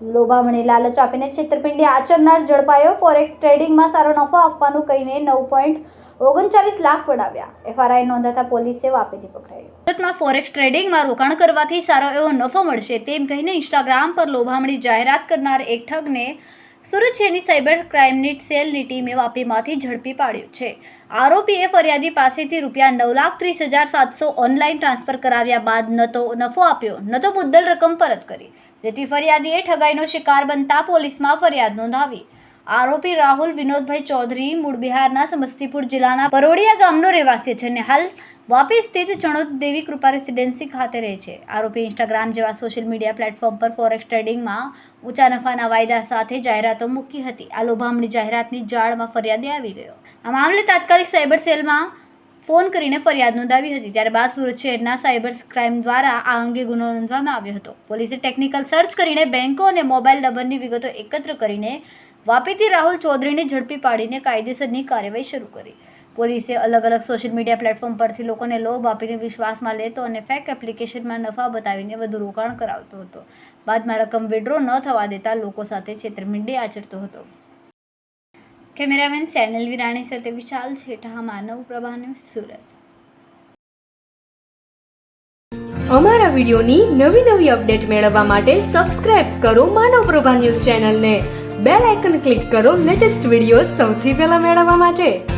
લોભામણી લાલચ આપીને છેતરપિંડી આચરનાર ઝડપાયો. ફોરેક્સ ટ્રેડિંગમાં સારો નફો આપવાનું કહીને નવ પોઈન્ટ ઓગણચાલીસ લાખ પડાવ્યા. એફઆરઆઈ નોંધાતા પોલીસે વાપીથી પકડાયું ભારતમાં ફોરેક્સ ટ્રેડિંગમાં રોકાણ કરવાથી સારો એવો નફો મળશે તેમ કહીને ઇન્સ્ટાગ્રામ પર લોભામણી જાહેરાત કરનાર એક ઠગને સુરત શહેરની સાયબર ક્રાઇમની સેલની ટીમે વાપીમાંથી ઝડપી પાડ્યું છે. આરોપીએ ફરિયાદી પાસેથી રૂપિયા નવ લાખ ત્રીસ હજાર સાતસો ઓનલાઈન ટ્રાન્સફર કરાવ્યા બાદ ન તો નફો આપ્યો ન તો મુદ્દલ રકમ પરત કરી. જેથી ફરિયાદીએ ઠગાઈનો શિકાર બનતા પોલીસમાં ફરિયાદ નોંધાવી. આરોપી રાહુલ વિનોદભાઈ ચૌધરી મૂળ બિહારના સમસ્તીપુર જિલ્લાના પરોડિયા ગામનો રહેવાસી છે અને હાલ વાપી સ્થિત ચણોદ દેવી કૃપા રેસિડેન્સી ખાતે રહે છે. આરોપી ઇન્સ્ટાગ્રામ જેવા સોશિયલ મીડિયા પ્લેટફોર્મ પર ફોરેક્સ ટ્રેડિંગમાં ઊંચા નફાના વાયદા સાથે જાહેરાતો મૂકી હતી. આ લોભામણી જાહેરાતની જાળમાં ફરિયાદી આવી ગયો. આ મામલે તાત્કાલિક સાયબર સેલમાં ફોન કરીને ફરિયાદ નોંધાવી હતી. ત્યારબાદ સુરત શહેરના સાયબર ક્રાઇમ દ્વારા આ અંગે ગુનો નોંધવામાં આવ્યો હતો. પોલીસે ટેકનિકલ સર્ચ કરીને બેંકો અને મોબાઈલ નંબરની વિગતો એકત્ર કરીને વાપીથી રાહુલ ચૌધરીને ઝડપી પાડીને કાયદેસરની કાર્યવાહી શરૂ કરી. પોલીસે અલગ અલગ સોશિયલ મીડિયા પ્લેટફોર્મ પરથી લોકોને લોભ આપીને વિશ્વાસમાં લેતો અને ફેક એપ્લિકેશનમાં નફા બતાવીને વધુ રોકાણ કરાવતો હતો. બાદમાં રકમ વિડ્રો ન થવા દેતા લોકો સાથે છેતરમિંડી આચરતો હતો. કેમેરામેન સેનલ વિરાણી સાથે વિશાલ છેઠા, માનવ પ્રભાને સુરત. અમારા વિડિયોની નવી નવી અપડેટ મેળવવા માટે સબસ્ક્રાઇબ કરો માનવ પ્રભા ન્યૂઝ ચેનલને. બેલ આઇકન ક્લિક કરો લેટેસ્ટ વીડિયો સૌથી પહેલા મેળવવા માટે.